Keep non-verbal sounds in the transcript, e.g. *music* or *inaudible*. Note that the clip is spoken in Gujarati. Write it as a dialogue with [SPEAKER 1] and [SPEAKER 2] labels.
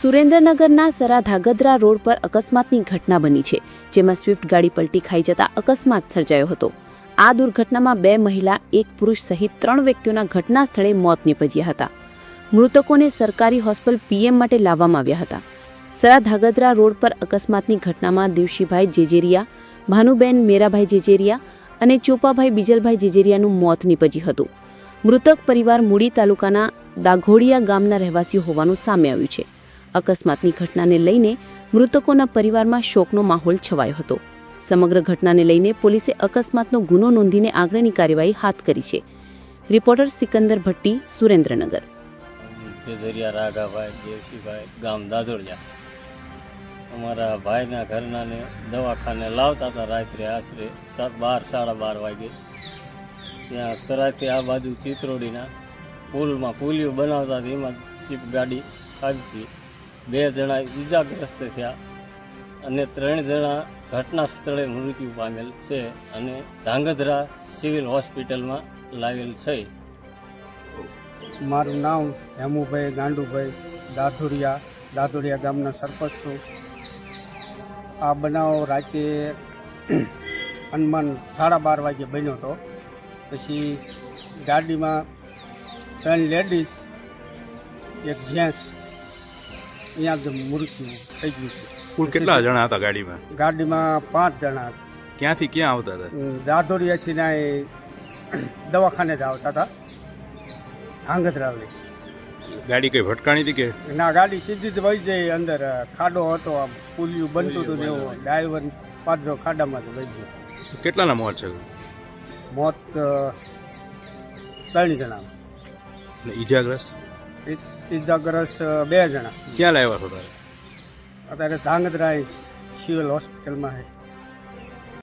[SPEAKER 1] સુરેન્દ્રનગરના સરા ધાગધ્રા રોડ પર અકસ્માતની ઘટના બની છે, જેમાં સ્વિફ્ટ ગાડી પલટી ખાઈ જતા અકસ્માત સર્જાયો હતો. આ દુર્ઘટનામાં બે મહિલા, એક પુરુષ સહિત ત્રણ વ્યક્તિઓના ઘટના સ્થળે મોત નિપજ્યા હતા. મૃતકોને સરકારી હોસ્પિટલ પીએમ માટે લાવવામાં આવ્યા હતા. સરા ધાગદ્રા રોડ પર અકસ્માતની ઘટનામાં દેવશીભાઈ જેજેરિયા, ભાનુબેન મેરાભાઈ જેજેરિયા અને ચોપાભાઈ બીજલભાઈ જેજેરિયાનું મોત નીપજ્યું હતું. મૃતક પરિવાર મૂડી તાલુકાના દાઘોડિયા ગામના રહેવાસી હોવાનું સામે આવ્યું છે. અકસ્માતની ઘટનાને લઈને મૃતકોના પરિવારમાં શોકનો માહોલ છવાયો હતો. સમગ્ર ઘટનાને લઈને પોલીસે અકસ્માતનો ગુનો નોંધીને આગળની કાર્યવાહી હાથ કરી છે. રિપોર્ટર સિકંદર ભટ્ટી, સુરેન્દ્રનગર.
[SPEAKER 2] કેસરિયા રાઘાભાઈ દેવસીભાઈ ગામ દાદોડિયા અમારા ભાઈના ઘરનાને દવાખાને લાવતા હતા રાત્રે આશરે બાર, સાડા બાર વાગે. ત્યાં સરાથી આ બાજુ ચિત્રોડીના પુલમાં પુલિયો બનાવતા હતા. એમાં શિપ ગાડી હતી. બે જણા ઈજાગ્રસ્ત થયા અને ત્રણ જણા ઘટના સ્થળે મૃત્યુ પામેલ છે અને ધાંગધ્રા સિવિલ હોસ્પિટલમાં લાવેલ છે.
[SPEAKER 3] મારું નામ હેમુભાઈ ગાંડુભાઈ દાધુરિયા દાધુરિયા ગામના સરપંચ છું. આ બનાવ રાતે *clears throat* હનુમાન સાડા બાર વાગે બન્યો હતો. પછી ગાડીમાં ત્રણ લેડીઝ એક જેન્ટ્સ અહીંયા જ મૃત્યુ થઈ ગયું છે.
[SPEAKER 4] કુલ કેટલા જણા હતા ગાડીમાં?
[SPEAKER 3] ગાડીમાં પાંચ જણા
[SPEAKER 4] ક્યાંથી ક્યાં આવતા હતા?
[SPEAKER 3] દાદોરિયાથી ના દવાખાને જ આવતા હતા. આંગધરાવલી
[SPEAKER 4] ગાડી કઈ ભટકાણી હતી કે?
[SPEAKER 3] ના ગાડી સીધી જ વહી જઈ અંદર. ખાડો હતો આમ પુલિયું બનતું હતું ને એવું. ડ્રાઈવર પાદરો ખાડામાં જ વહી ગયો.
[SPEAKER 4] કેટલાના મોત છે?
[SPEAKER 3] મોત ત્રણ જણા
[SPEAKER 4] ઈજાગ્રસ્ત?
[SPEAKER 3] ઈજાગ્રસ્ત બે જણા.
[SPEAKER 4] ક્યાં લાવ્યા છો
[SPEAKER 3] અત્યારે ધાંગધ્રા સિવિલ હોસ્પિટલમાં છે